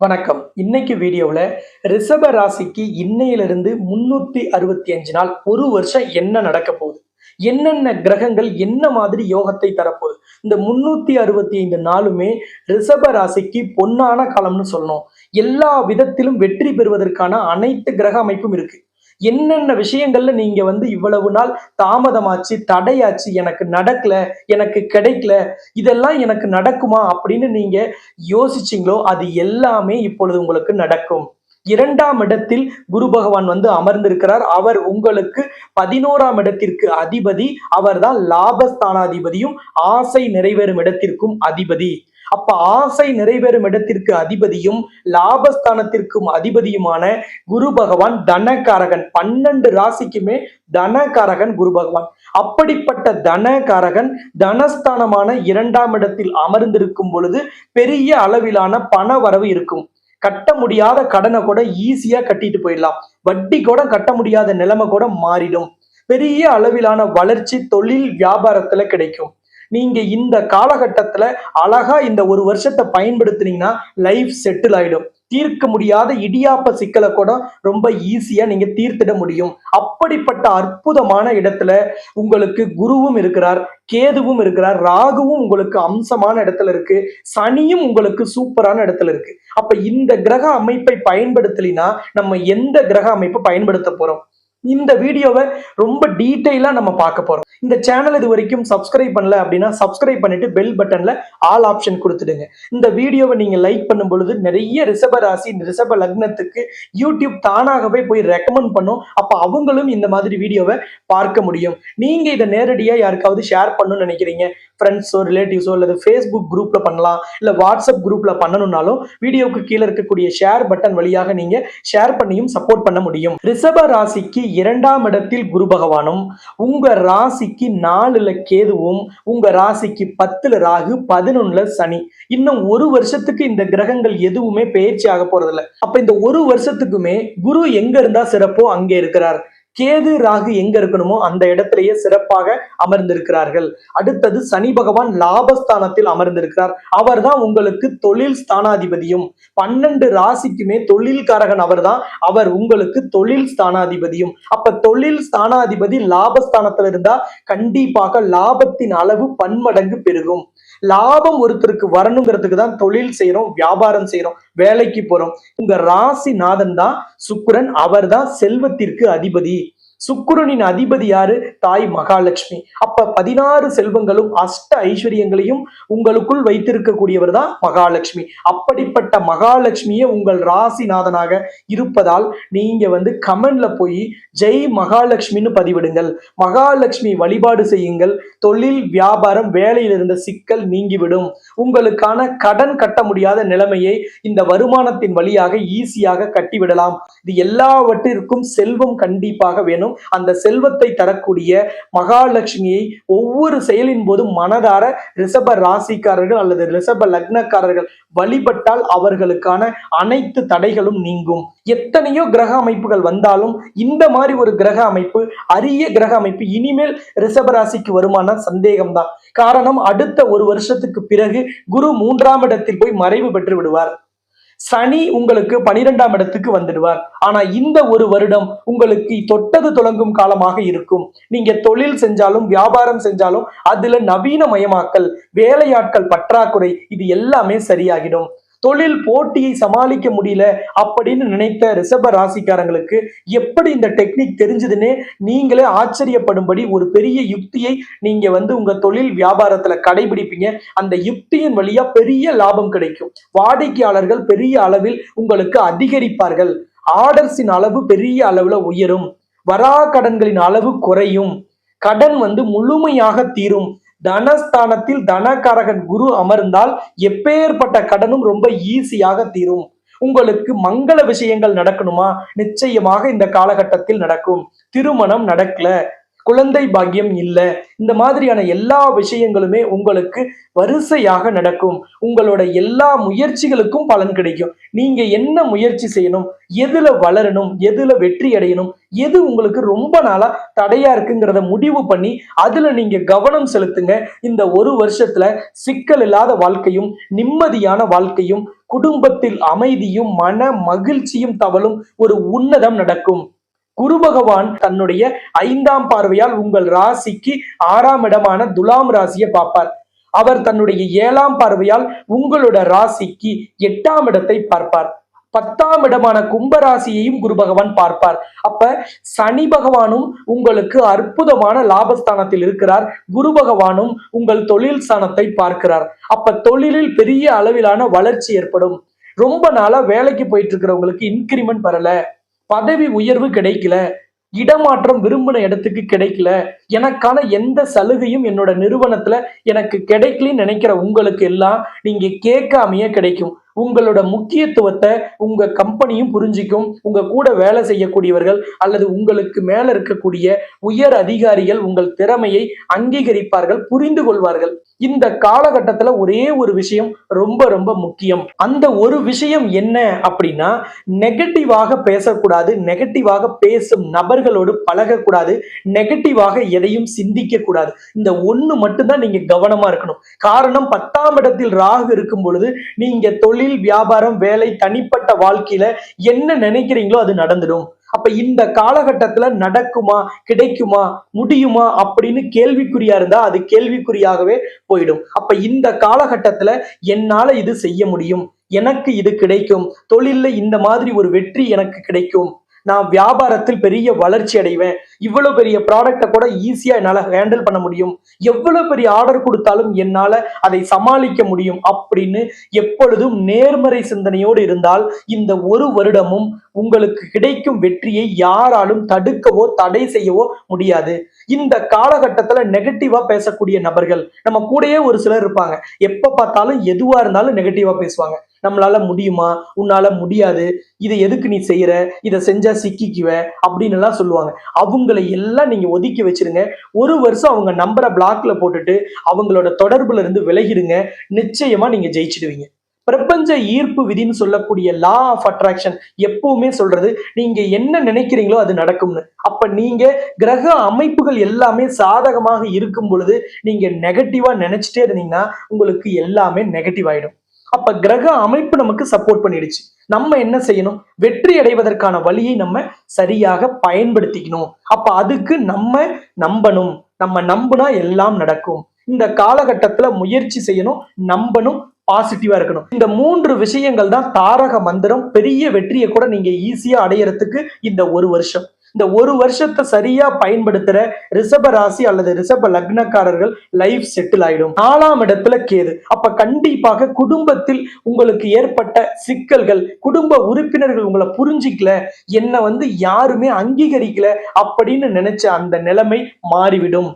வணக்கம். இன்னைக்கு வீடியோவில் ரிஷப ராசிக்கு இன்னையிலிருந்து முன்னூத்தி அறுபத்தி அஞ்சு நாள் ஒரு வருஷம் என்ன நடக்க போகுது? என்னென்ன கிரகங்கள் என்ன மாதிரி யோகத்தை தரப்போகுது? இந்த முன்னூத்தி அறுபத்தி ஐந்து நாளுமே ரிஷப ராசிக்கு பொன்னான காலம்னு சொல்லணும். எல்லா விதத்திலும் வெற்றி பெறுவதற்கான அனைத்து கிரக அமைப்பும் இருக்கு. என்னென்ன விஷயங்கள்ல நீங்க வந்து இவ்வளவு நாள் தாமதமாச்சு தடையாச்சு எனக்கு நடக்கல எனக்கு கிடைக்கல இதெல்லாம் எனக்கு நடக்குமா அப்படின்னு நீங்க யோசிச்சிங்களோ அது எல்லாமே இப்பொழுது உங்களுக்கு நடக்கும். இரண்டாம் இடத்தில் குரு பகவான் வந்து அமர்ந்திருக்கிறார். அவர் உங்களுக்கு பதினோராம் இடத்திற்கு அதிபதி அவர்தான் லாபஸ்தானாதிபதியும் ஆசை நிறைவேறும் இடத்திற்கும் அதிபதி. அப்ப ஆசை நிறைவேறும் இடத்திற்கு அதிபதியும் லாபஸ்தானத்திற்கும் அதிபதியுமான குரு பகவான் தனகாரகன். பன்னெண்டு ராசிக்குமே தனகாரகன் குரு பகவான். அப்படிப்பட்ட தனகாரகன் தனஸ்தானமான இரண்டாம் இடத்தில் அமர்ந்திருக்கும் பொழுது பெரிய அளவிலான பண வரவு இருக்கும். கட்ட முடியாத கடனை கூட ஈஸியா கட்டிட்டு போயிடலாம். வட்டி கூட கட்ட முடியாத நிலைமை கூட மாறிடும். பெரிய அளவிலான வளர்ச்சி தொழில் வியாபாரத்துல கிடைக்கும். நீங்க இந்த காலகட்டத்துல அழகா இந்த ஒரு வருஷத்தை பயன்படுத்துனீங்கன்னா லைஃப் செட்டில் ஆயிடும். தீர்க்க முடியாத இடியாப்ப சிக்கலை கூட ரொம்ப ஈஸியா நீங்க தீர்த்திட முடியும். அப்படிப்பட்ட அற்புதமான இடத்துல உங்களுக்கு குருவும் இருக்கிறார் கேதுவும் இருக்கிறார் ராகுவும் உங்களுக்கு அம்சமான இடத்துல இருக்கு சனியும் உங்களுக்கு சூப்பரான இடத்துல இருக்கு. அப்ப இந்த கிரக அமைப்பை பயன்படுத்தலினா நம்ம எந்த கிரக அமைப்பை பயன்படுத்த போறோம்? இந்த வீடியோவை ரொம்ப டீட்டெயிலாக நம்ம பார்க்க போகிறோம் இந்த சேனல் இது வரைக்கும் சப்ஸ்கிரைப் பண்ணல அப்படின்னா சப்ஸ்கிரைப் பண்ணிட்டு பெல் பட்டனில் ஆல் ஆப்ஷன் கொடுத்துடுங்க. இந்த வீடியோவை நீங்கள் லைக் பண்ணும் பொழுது நிறைய ரிஷப ராசி ரிஷப லக்னத்துக்கு யூடியூப் தானாகவே போய் ரெக்கமெண்ட் பண்ணும். அப்போ அவங்களும் இந்த மாதிரி வீடியோவை பார்க்க முடியும். நீங்க இதை நேரடியாக யாருக்காவது ஷேர் பண்ணணும்னு நினைக்கிறீங்க. ஃப்ரெண்ட்ஸோ ரிலேட்டிவ்ஸோ அல்லது ஃபேஸ்புக் குரூப்ல பண்ணலாம். இல்லை வாட்ஸ்அப் குரூப்பில் பண்ணணும்னாலும் வீடியோவுக்கு கீழே இருக்கக்கூடிய ஷேர் பட்டன் வழியாக நீங்கள் ஷேர் பண்ணியும் சப்போர்ட் பண்ண முடியும். ரிஷப ராசிக்கு இரண்டாம் இடத்தில் குரு பகவானும் உங்க ராசிக்கு நாலுல கேதுவும் உங்க ராசிக்கு பத்துல ராகு பதினொன்னுல சனி. இன்னும் ஒரு வருஷத்துக்கு இந்த கிரகங்கள் எதுவுமே பயிற்சி ஆக போறதில்ல. அப்ப இந்த ஒரு வருஷத்துக்குமே குரு எங்க இருந்தா சிறப்போ அங்கே இருக்கிறார். கேது ராகு எங்க இருக்கணுமோ அந்த இடத்திலேயே சிறப்பாக அமர்ந்திருக்கிறார்கள். அடுத்தது சனி பகவான் லாபஸ்தானத்தில் அமர்ந்திருக்கிறார். அவர்தான் உங்களுக்கு தொழில் ஸ்தானாதிபதியும். பன்னெண்டு ராசிக்குமே தொழில்காரகன் அவர்தான். அவர் உங்களுக்கு தொழில் ஸ்தானாதிபதியும். அப்ப தொழில் ஸ்தானாதிபதி லாபஸ்தானத்துல இருந்தா கண்டிப்பாக லாபத்தின் அளவு பன்மடங்கு பெருகும். லாபம் ஒருத்தருக்கு வரணுங்கிறதுக்கு தான் தொழில் செய்யறோம் வியாபாரம் செய்யறோம் வேலைக்கு போறோம். உங்க ராசிநாதன் தான் சுக்கிரன் அவர் தான் செல்வத்திற்கு அதிபதி. சுக்குரனின் அதிபதி யாரு? தாய் மகாலட்சுமி. அப்ப பதினாறு செல்வங்களும் அஷ்ட ஐஸ்வர்யங்களையும் உங்களுக்குள் வைத்திருக்கக்கூடியவர் தான் மகாலட்சுமி. அப்படிப்பட்ட மகாலட்சுமியே உங்கள் ராசிநாதனாக இருப்பதால் நீங்க வந்து கமெண்ட்ல போய் ஜெய் மகாலட்சுமின்னு பதிவிடுங்கள். மகாலட்சுமி வழிபாடு செய்யுங்கள். தொழில் வியாபாரம் வேலையில் இருந்த சிக்கல் நீங்கிவிடும். உங்களுக்கான கடன் கட்ட முடியாத நிலைமையை இந்த வருமானத்தின் வழியாக ஈஸியாக கட்டிவிடலாம். இது எல்லாவற்றிற்கும் செல்வம் கண்டிப்பாக வேணும். அந்த செல்வத்தை தரக்கூடிய மகாலட்சுமியை ஒவ்வொரு செயலின் போது மனதார ரிஷப ராசிக்காரர்கள் அல்லது ரிஷப லக்னக்காரர்கள் வழிபட்டால் அவர்களுக்கான அனைத்து தடைகளும் நீங்கும். எத்தனையோ கிரக அமைப்புகள் வந்தாலும் இந்த மாதிரி ஒரு கிரக அமைப்பு அரிய கிரக அமைப்பு இனிமேல் ரிஷப ராசிக்கு வருமான சந்தேகம்தான். காரணம் அடுத்த ஒரு வருஷத்துக்கு பிறகு குரு மூன்றாம் இடத்தில் போய் மறைவு பெற்று விடுவார். சனி உங்களுக்கு பனிரெண்டாம் இடத்துக்கு வந்துடுவார். ஆனா இந்த ஒரு வருடம் உங்களுக்கு தொட்டது தொடங்கும் காலமாக இருக்கும். நீங்க தொழில் செஞ்சாலும் வியாபாரம் செஞ்சாலும் அதுல நவீனமயமாக்கல் வேலையாட்கள் பற்றாக்குறை இது எல்லாமே சரியாகிடும். தொழில் போட்டியை சமாளிக்க முடியல அப்படின்னு நினைத்த ரிஷப ராசிக்காரங்களுக்கு எப்படி இந்த டெக்னிக் தெரிஞ்சதுன்னு நீங்களே ஆச்சரியப்படும்படி ஒரு பெரிய யுக்தியை நீங்க வந்து உங்க தொழில் வியாபாரத்துல கடைபிடிப்பீங்க. அந்த யுக்தியின் வழியா பெரிய லாபம் கிடைக்கும். வாடிக்கையாளர்கள் பெரிய அளவில் உங்களுக்கு அதிகரிப்பார்கள். ஆர்டர்ஸின் அளவு பெரிய அளவுல உயரும். வரா கடன்களின் அளவு குறையும். கடன் வந்து முழுமையாக தீரும். தனஸ்தானத்தில் தனகாரகன் குரு அமர்ந்தால் எப்பேற்பட்ட கடனும் ரொம்ப ஈஸியாக தீரும். உங்களுக்கு மங்கள விஷயங்கள் நடக்கணுமா? நிச்சயமாக இந்த காலகட்டத்தில் நடக்கும். திருமணம் நடக்கல. குழந்தை பாக்கியம் இல்லை. இந்த மாதிரியான எல்லா விஷயங்களுமே உங்களுக்கு வரிசையாக நடக்கும். உங்களோட எல்லா முயற்சிகளுக்கும் பலன் கிடைக்கும். நீங்க என்ன முயற்சி செய்யணும்? எதுல வளரணும்? எதுல வெற்றி அடையணும்? எது உங்களுக்கு ரொம்ப நாளா தடையா இருக்குங்கிறத முடிவு பண்ணி அதுல நீங்க கவனம் செலுத்துங்க. இந்த ஒரு வருஷத்துல சிக்கல் இல்லாத வாழ்க்கையும் நிம்மதியான வாழ்க்கையும் குடும்பத்தில் அமைதியும் மன மகிழ்ச்சியும் தவழும் ஒரு உன்னதம் நடக்கும். குரு பகவான் தன்னுடைய ஐந்தாம் பார்வையால் உங்கள் ராசிக்கு ஆறாம் இடமான துலாம் ராசியை பார்ப்பார். அவர் தன்னுடைய ஏழாம் பார்வையால் உங்களோட ராசிக்கு எட்டாம் இடத்தை பார்ப்பார். பத்தாம் இடமான கும்பராசியையும் குரு பகவான் பார்ப்பார். அப்ப சனி பகவானும் உங்களுக்கு அற்புதமான லாபஸ்தானத்தில் இருக்கிறார். குரு பகவானும் உங்கள் தொழில் ஸ்தானத்தை பார்க்கிறார். அப்ப தொழிலில் பெரிய அளவிலான வளர்ச்சி ஏற்படும். ரொம்ப நாளா வேலைக்கு போயிட்டு இருக்கிறவங்களுக்கு இன்கிரிமெண்ட் வரல. பதவி உயர்வு கிடைக்கல இடமாற்றம் விரும்பின இடத்துக்கு கிடைக்கல எனக்கான எந்த சலுகையும் என்னோட நிறுவனத்துல எனக்கு கிடைக்கலன்னு நினைக்கிற உங்களுக்கு எல்லாம் நீங்க கேட்காமையே கிடைக்கும். உங்களோட முக்கியத்துவத்தை உங்க கம்பெனியும் புரிஞ்சிக்கும். உங்க கூட வேலை செய்யக்கூடியவர்கள் அல்லது உங்களுக்கு மேல இருக்கக்கூடிய உயர் அதிகாரிகள் உங்கள் திறமையை அங்கீகரிப்பார்கள் புரிந்து கொள்வார்கள். இந்த காலகட்டத்துல ஒரே ஒரு விஷயம் ரொம்ப ரொம்ப முக்கியம். அந்த ஒரு விஷயம் என்ன அப்படின்னா நெகட்டிவாக பேசக்கூடாது நெகட்டிவாக பேசும் நபர்களோடு பழகக்கூடாது நெகட்டிவாக எதையும் சிந்திக்க கூடாது இந்த ஒண்ணு மட்டும்தான் நீங்க கவனமா இருக்கணும். காரணம் பத்தாம் இடத்தில் ராகு இருக்கும் பொழுது நீங்க தொழில் வியாபாரம் வேலை தனிப்பட்ட வாழ்க்கையில என்ன நினைக்கிறீங்களோ அது நடந்துடும். அப்ப இந்த காலகட்டத்துல நடக்குமா கிடைக்குமா முடியுமா அப்படின்னு கேள்விக்குறியா இருந்தா அது கேள்விக்குறியாகவே போயிடும். அப்ப இந்த காலகட்டத்துல என்னால இது செய்ய முடியும்? எனக்கு இது கிடைக்கும். தொழில்ல இந்த மாதிரி ஒரு வெற்றி எனக்கு கிடைக்கும். நான் வியாபாரத்தில் பெரிய வளர்ச்சி அடைவேன். இவ்வளவு பெரிய ப்ராடக்டை கூட ஈஸியா என்னால ஹேண்டில் பண்ண முடியும். எவ்வளவு பெரிய ஆர்டர் கொடுத்தாலும் என்னால அதை சமாளிக்க முடியும் அப்படின்னு எப்பொழுதும் நேர்மறை சிந்தனையோடு இருந்தால் இந்த ஒரு வருடமும் உங்களுக்கு கிடைக்கும் வெற்றியை யாராலும் தடுக்கவோ தடை செய்யவோ முடியாது. இந்த காலகட்டத்துல நெகட்டிவா பேசக்கூடிய நபர்கள் நம்ம கூடயே ஒரு சிலர் இருப்பாங்க. எப்ப பார்த்தாலும் எதுவா இருந்தாலும் நெகட்டிவா பேசுவாங்க. நம்மளால முடியுமா? உன்னால முடியாது. இதை எதுக்கு நீ செய்யற? இதை செஞ்சா சிக்கிக்குவ? அப்படின்னு எல்லாம் சொல்லுவாங்க. அவங்களை எல்லாம் நீங்க ஒதுக்கி வச்சிருங்க. ஒரு வருஷம் அவங்க நம்பரை பிளாக்ல போட்டுட்டு அவங்களோட தொடர்புல இருந்து விலகிடுங்க. நிச்சயமா நீங்க ஜெயிச்சிடுவீங்க. பிரபஞ்ச ஈர்ப்பு விதின்னு சொல்லக்கூடிய லா ஆஃப் அட்ராக்ஷன் எப்பவுமே சொல்றது நீங்க என்ன நினைக்கிறீங்களோ அது நடக்கும்னு. அப்ப நீங்க கிரக அமைப்புகள் எல்லாமே சாதகமாக இருக்கும் பொழுது நீங்க நெகட்டிவா நினைச்சிட்டே இருந்தீங்கன்னா உங்களுக்கு எல்லாமே நெகட்டிவ் ஆயிடும். அப்ப கிரக அமைப்பு நமக்கு சப்போர்ட் பண்ணிடுச்சு. நம்ம என்ன செய்யணும்? வெற்றி அடைவதற்கான வழியை நம்ம சரியாக பயன்படுத்திக்கணும். அப்ப அதுக்கு நம்ம நம்பணும். நம்ம நம்பினா எல்லாம் நடக்கும். இந்த காலகட்டத்துல முயற்சி செய்யணும் நம்பணும் பாசிட்டிவா இருக்கணும். இந்த மூன்று விஷயங்கள் தான் தாரக மந்திரம் பெரிய வெற்றியை கூட நீங்க ஈஸியா அடையறதுக்கு இந்த ஒரு வருஷம். இந்த ஒரு வருஷத்தை சரியா பயன்படுத்துற ரிஷப ராசி அல்லது ரிஷப லக்னக்காரர்கள் லைஃப் செட்டில் ஆயிடும். நாலாம் இடத்துல கேது. அப்ப கண்டிப்பாக குடும்பத்தில் உங்களுக்கு ஏற்பட்ட சிக்கல்கள் குடும்ப உறுப்பினர்கள் உங்களை புரிஞ்சிக்கல என்னை வந்து யாருமே அங்கீகரிக்கல அப்படின்னு நினைச்ச அந்த நிலைமை மாறிவிடும்.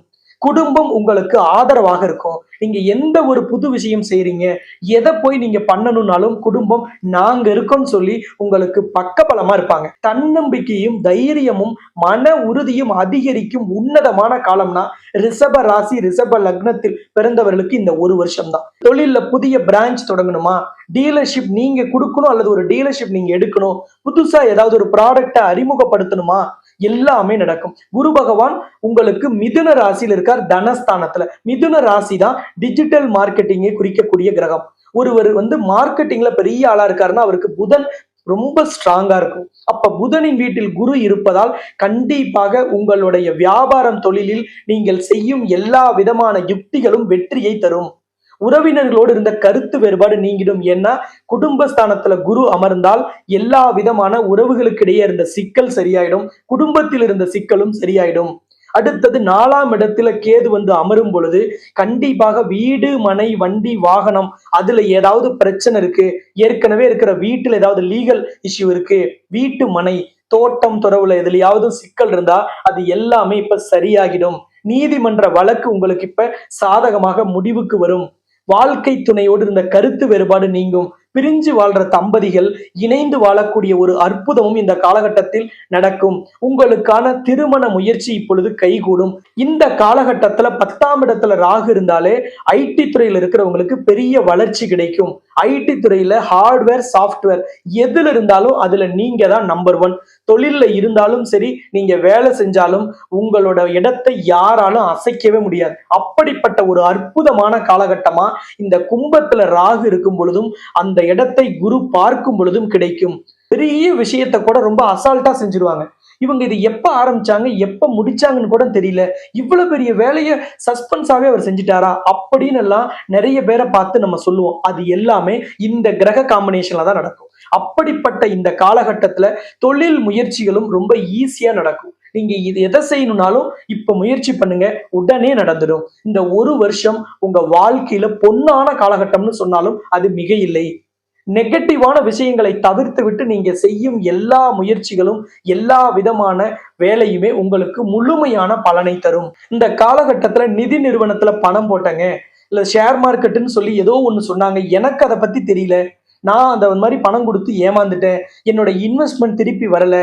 குடும்பம் உங்களுக்கு ஆதரவாக இருக்கும். நீங்க எந்த ஒரு புது விஷயம் செய்யறீங்க எதை போய் நீங்க பண்ணணும்னாலும் குடும்பம் நாங்க இருக்கோம்னு சொல்லி உங்களுக்கு பக்கபலமா இருப்பாங்க. தன்னம்பிக்கையும் தைரியமும் மன உறுதியும் அதிகரிக்கும் உன்னதமான காலம்னா ரிஷப ராசி ரிஷப லக்னத்தில் பிறந்தவர்களுக்கு இந்த ஒரு வருஷம் தான் தொழில்ல புதிய பிரான்ச் தொடங்கணுமா? டீலர்ஷிப் நீங்க கொடுக்கணும் அல்லது ஒரு டீலர்ஷிப் நீங்க எடுக்கணும்? புதுசா ஏதாவது ஒரு ப்ராடக்டை அறிமுகப்படுத்தணுமா? எல்லாமே நடக்கும். குரு பகவான் உங்களுக்கு மிதுன ராசியில் இருக்கார் தனஸ்தானத்துல. மிதுன ராசி தான் டிஜிட்டல் மார்க்கெட்டிங்கை குறிக்கக்கூடிய கிரகம். ஒருவர் வந்து மார்க்கெட்டிங்ல பெரிய ஆளா இருக்காருன்னா அவருக்கு புதன் ரொம்ப ஸ்ட்ராங்கா இருக்கும். அப்ப புதனின் வீட்டில் குரு இருப்பதால் கண்டிப்பாக உங்களுடைய வியாபாரம் தொழிலில் நீங்கள் செய்யும் எல்லா விதமான யுக்திகளும் வெற்றியை தரும். உறவினர்களோடு இருந்த கருத்து வேறுபாடு நீங்கிடும். ஏன்னா குடும்பஸ்தானத்துல குரு அமர்ந்தால் எல்லா விதமான உறவுகளுக்கு இடையே இருந்த சிக்கல் சரியாயிடும். குடும்பத்தில் இருந்த சிக்கலும் சரியாயிடும். அடுத்தது நாலாம் இடத்துல கேது வந்து அமரும் பொழுது கண்டிப்பாக வீடு மனை வண்டி வாகனம் அதுல ஏதாவது பிரச்சனை இருக்கு. ஏற்கனவே இருக்கிற வீட்டுல ஏதாவது லீகல் இஷ்யூ இருக்கு. வீட்டு மனை தோட்டம் துறவுல எதுலயாவது சிக்கல் இருந்தா அது எல்லாமே இப்ப சரியாகிடும். நீதிமன்ற வழக்கு உங்களுக்கு இப்ப சாதகமாக முடிவுக்கு வரும். வாழ்க்கை துணையோடு இருந்த கருத்து வேறுபாடு நீங்கும். பிரிஞ்சு வாழ்ற தம்பதிகள் இணைந்து வாழக்கூடிய ஒரு அற்புதமும் இந்த காலகட்டத்தில் நடக்கும். உங்களுக்கான திருமண முயற்சி இப்பொழுது கைகூடும். இந்த காலகட்டத்துல பத்தாம் இடத்துல ராகு இருந்தாலே ஐடி துறையில் இருக்கிறவங்களுக்கு பெரிய வளர்ச்சி கிடைக்கும். ஐடி துறையில ஹார்ட்வேர் சாஃப்ட்வேர் எதுல இருந்தாலும் அதுல நீங்க தான் நம்பர் ஒன் தொழில்ல இருந்தாலும் சரி நீங்க வேலை செஞ்சாலும் உங்களோட இடத்தை யாராலும் அசைக்கவே முடியாது. அப்படிப்பட்ட ஒரு அற்புதமான காலகட்டமா இந்த கும்பத்துல ராகு இருக்கும் பொழுதும் அந்த இடத்தை குரு பார்க்கும் பொழுதும் கிடைக்கும். பெரிய விஷயத்த கூட ரொம்ப அசால்ட்டா செஞ்சிருவாங்க. இவங்க இது எப்ப ஆரம்பிச்சாங்க எப்ப முடிச்சாங்கன்னு கூட தெரியல. இவ்வளவு பெரிய வேலையை சஸ்பென்ஸாவே அவர் செஞ்சுட்டாரா? அப்படின்னு எல்லாம் நிறைய பேரை பார்த்து நம்ம சொல்லுவோம். அது எல்லாமே இந்த கிரக காம்பினேஷன்ல தான் நடக்கும். அப்படிப்பட்ட இந்த காலகட்டத்துல தொழில் முயற்சிகளும் ரொம்ப ஈஸியா நடக்கும். நீங்க இது எதை செய்யணும்னாலும் இப்ப முயற்சி பண்ணுங்க உடனே நடந்துடும். இந்த ஒரு வருஷம் உங்க வாழ்க்கையில பொன்னான காலகட்டம்னு சொன்னாலும் அது மிக இல்லை நெகட்டிவான விஷயங்களை தவிர்த்து விட்டு நீங்க செய்யும் எல்லா முயற்சிகளும் எல்லா விதமான வேலையுமே உங்களுக்கு முழுமையான பலனை தரும். இந்த காலகட்டத்துல நிதி நிறுவனத்துல பணம் போட்டங்க இல்ல ஷேர் மார்க்கெட்டுன்னு சொல்லி ஏதோ ஒண்ணு சொன்னாங்க. எனக்கு அதை பத்தி தெரியல. நான் அந்த மாதிரி பணம் கொடுத்து ஏமாந்துட்டேன். என்னோட இன்வெஸ்ட்மெண்ட் திருப்பி வரல.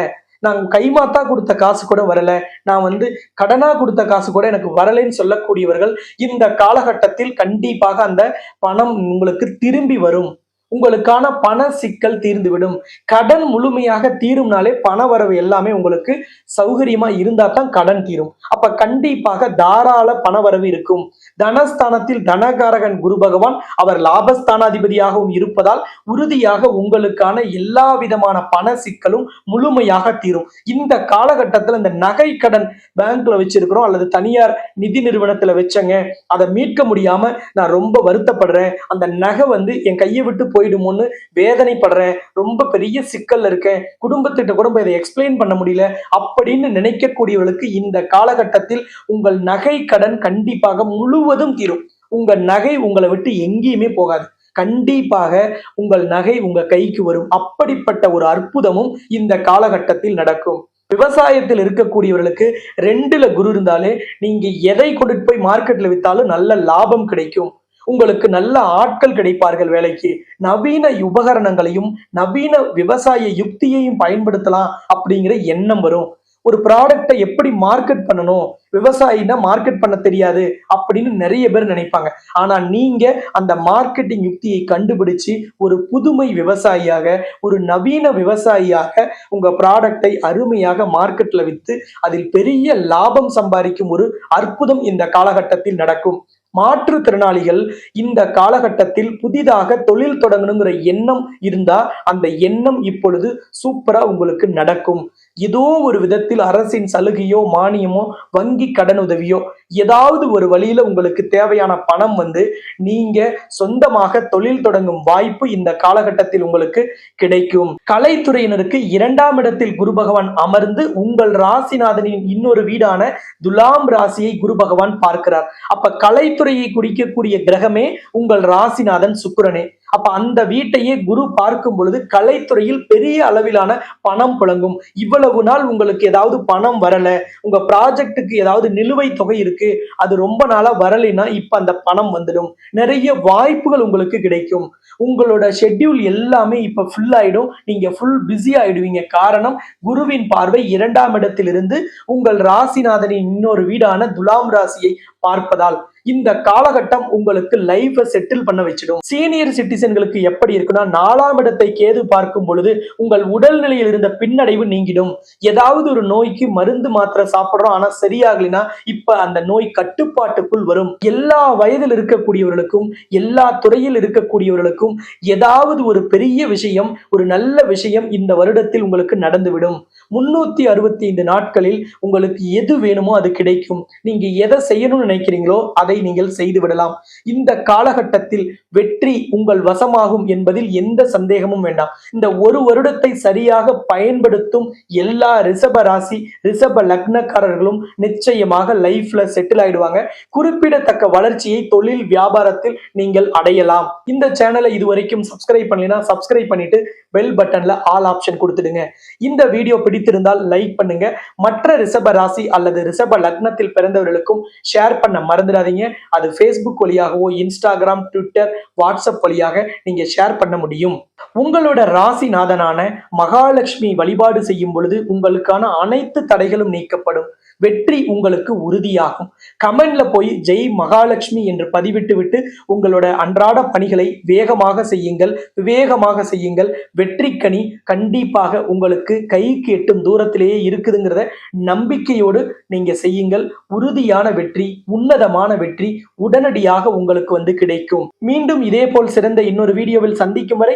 நான் கைமாத்தா கொடுத்த காசு கூட வரல. நான் வந்து கடனா கொடுத்த காசு கூட எனக்கு வரலைன்னு சொல்லக்கூடியவர்கள் இந்த காலகட்டத்தில் கண்டிப்பாக அந்த பணம் உங்களுக்கு திரும்பி வரும். உங்களுக்கான பண சிக்கல் தீர்ந்துவிடும். கடன் முழுமையாக தீரும்னாலே பண வரவு எல்லாமே உங்களுக்கு சௌகரியமா இருந்தா தான் கடன் தீரும். அப்ப கண்டிப்பாக தாராள பண வரவு இருக்கும். தனஸ்தானத்தில் தனகாரகன் குரு பகவான் அவர் லாபஸ்தானாதிபதியாகவும் இருப்பதால் உறுதியாக உங்களுக்கான எல்லா விதமான பண சிக்கலும் முழுமையாக தீரும். இந்த காலகட்டத்தில் இந்த நகை கடன் பேங்க்ல வச்சிருக்கிறோம் அல்லது தனியார் நிதி நிறுவனத்துல வச்சங்க அதை மீட்க முடியாம நான் ரொம்ப வருத்தப்படுறேன். அந்த நகை வந்து என் கையை விட்டு போயிடுமோன்னு வேதனைப்படுறேன். ரொம்ப பெரிய சிக்கல்ல இருக்கேன். குடும்பத்திட்ட கூட இதை எக்ஸ்பிளைன் பண்ண முடியல. அப்படின்னு நினைக்கக்கூடியவர்களுக்கு இந்த காலகட்டத்தில் உங்கள் நகை கடன் கண்டிப்பாக முழுவதும் தீரும். உங்க நகை உங்களை விட்டு எங்கேயுமே போகாது. கண்டிப்பாக உங்கள் நகை உங்க கைக்கு வரும். அப்படிப்பட்ட ஒரு அற்புதமும் இந்த காலகட்டத்தில் நடக்கும். விவசாயத்தில் இருக்கக்கூடியவர்களுக்கு ரெண்டுல குரு இருந்தாலே நீங்க எதை கொண்டுட்டு போய் மார்க்கெட்ல வித்தாலும் நல்ல லாபம் கிடைக்கும். உங்களுக்கு நல்ல ஆட்கள் கிடைப்பார்கள் வேலைக்கு. நவீன உபகரணங்களையும் நவீன விவசாய யுக்தியையும் பயன்படுத்தலாம் அப்படிங்கிற எண்ணம் வரும். ஒரு ப்ராடக்டை எப்படி மார்க்கெட் பண்ணணும்? விவசாயினா மார்க்கெட் பண்ண தெரியாது அப்படின்னு நிறைய பேர் நினைப்பாங்க. ஆனா நீங்க அந்த மார்க்கெட்டிங் யுக்தியை கண்டுபிடிச்சு ஒரு புதுமை விவசாயியாக ஒரு நவீன விவசாயியாக உங்க ப்ராடக்டை அருமையாக மார்க்கெட்ல வித்து அதில் பெரிய லாபம் சம்பாதிக்கும் ஒரு அற்புதம் இந்த காலகட்டத்தில் நடக்கும். மாற்றுத்திறனாளிகள் இந்த காலகட்டத்தில் புதிதாக தொழில் தொடங்கணுங்கிற எண்ணம் இருந்தா அந்த எண்ணம் இப்பொழுது சூப்பரா உங்களுக்கு நடக்கும். ஏதோ ஒரு விதத்தில் அரசின் சலுகையோ மானியமோ வங்கி கடன் உதவியோ ஏதாவது ஒரு வழியில உங்களுக்கு தேவையான பணம் வந்து நீங்க சொந்தமாக தொழில் தொடங்கும் வாய்ப்பு இந்த காலகட்டத்தில் உங்களுக்கு கிடைக்கும். கலைத்துறையினருக்கு இரண்டாம் இடத்தில் குரு பகவான் அமர்ந்து உங்கள் ராசிநாதனின் இன்னொரு வீடான துலாம் ராசியை குரு பகவான் பார்க்கிறார். அப்ப கலைத்துறையை குறிக்கக்கூடிய கிரகமே உங்கள் ராசிநாதன் சுக்கிரனே. அப்ப அந்த வீட்டையே குரு பார்க்கும் பொழுது கலைத்துறையில் பெரிய அளவிலான பணம் புழங்கும். இவ்வளவு நாள் உங்களுக்கு ஏதாவது பணம் வரல உங்க ப்ராஜெக்ட்டுக்கு ஏதாவது நிலுவைத் தொகை இருக்கு அது ரொம்ப நாளா வரலைன்னா இப்ப அந்த பணம் வந்துடும். நிறைய வாய்ப்புகள் உங்களுக்கு கிடைக்கும். உங்களோட ஷெட்யூல் எல்லாமே இப்ப ஃபுல் ஆயிடும். நீங்க ஃபுல் பிஸி ஆயிடுவீங்க. காரணம் குருவின் பார்வை இரண்டாம் இடத்திலிருந்து உங்கள் ராசிநாதனின் இன்னொரு வீடான துலாம் ராசியை பார்ப்பதால். இந்த காலகட்டம் உங்களுக்கு லைஃபை செட்டில் பண்ண வச்சிடும். சீனியர் சிட்டிசன்களுக்கு எப்படி இருக்குன்னா நாலாம் இடத்தை கேது பார்க்கும் பொழுது உங்கள் உடல்நிலையில் இருந்த பின்னடைவு நீங்கிடும். ஏதாவது ஒரு நோய்க்கு மருந்து மாத்திரை சாப்பிடுறோம் ஆனா சரியாகலைன்னா இப்ப அந்த நோய் கட்டுப்பாட்டுக்குள் வரும். எல்லா வயதில் இருக்கக்கூடியவர்களுக்கும் எல்லா துறையில் இருக்கக்கூடியவர்களுக்கும் ஏதாவது ஒரு பெரிய விஷயம் ஒரு நல்ல விஷயம் இந்த வருடத்தில் உங்களுக்கு நடந்துவிடும். முன்னூத்தி அறுபத்தி ஐந்து நாட்களில் உங்களுக்கு எது வேணுமோ அது கிடைக்கும். நீங்க எதை செய்யணும்னு நினைக்கிறீங்களோ அதை நீங்கள் செய்து விடலாம். இந்த காலகட்டத்தில் வெற்றி உங்கள் வசமாகும் என்பதில் எந்த சந்தேகமும் வேண்டாம். இந்த ஒரு வருடத்தை சரியாக பயன்படுத்தும் எல்லா ரிஷப ராசி ரிஷப லக்னக்காரர்களும் நிச்சயமாக லைஃப்ல செட்டில் ஆயிடுவாங்க. குறிப்பிடத்தக்க வளர்ச்சியை தொழில் வியாபாரத்தில் நீங்கள் அடையலாம். இந்த சேனலை இதுவரைக்கும் சப்ஸ்கிரைப் பண்ணலைன்னா சப்ஸ்கிரைப் பண்ணிட்டு பெல் பட்டன்ல ஆல் ஆப்ஷன் கொடுத்துடுங்க. இந்த வீடியோ பிடி பிடித்திருந்தால் லைக் பண்ணுங்க. மற்ற ரிஷப ராசி அல்லது ரிஷப லக்னத்தில் பிறந்தவர்களுக்கும் ஷேர் பண்ண மறந்துடாதீங்க. அது ஃபேஸ்புக் வழியாகவோ இன்ஸ்டாகிராம் ட்விட்டர் வாட்ஸ்அப் வழியாக நீங்க ஷேர் பண்ண முடியும். உங்களோட ராசிநாதனான மகாலட்சுமி வழிபாடு செய்யும் பொழுது உங்களுக்கான அனைத்து தடைகளும் நீக்கப்படும். வெற்றி உங்களுக்கு உறுதியாகும். கமெண்ட்ல போய் ஜெய் மகாலட்சுமி என்று பதிவிட்டு விட்டு உங்களோட அன்றாட பணிகளை வேகமாக செய்யுங்கள் விவேகமாக செய்யுங்கள். வெற்றி கனி கண்டிப்பாக உங்களுக்கு கைக்கு எட்டும் தூரத்திலேயே இருக்குதுங்கிறத நம்பிக்கையோடு நீங்க செய்யுங்கள். உறுதியான வெற்றி உன்னதமான வெற்றி உடனடியாக உங்களுக்கு வந்து கிடைக்கும். மீண்டும் இதே போல் சிறந்த இன்னொரு வீடியோவில் சந்திக்கும் வரை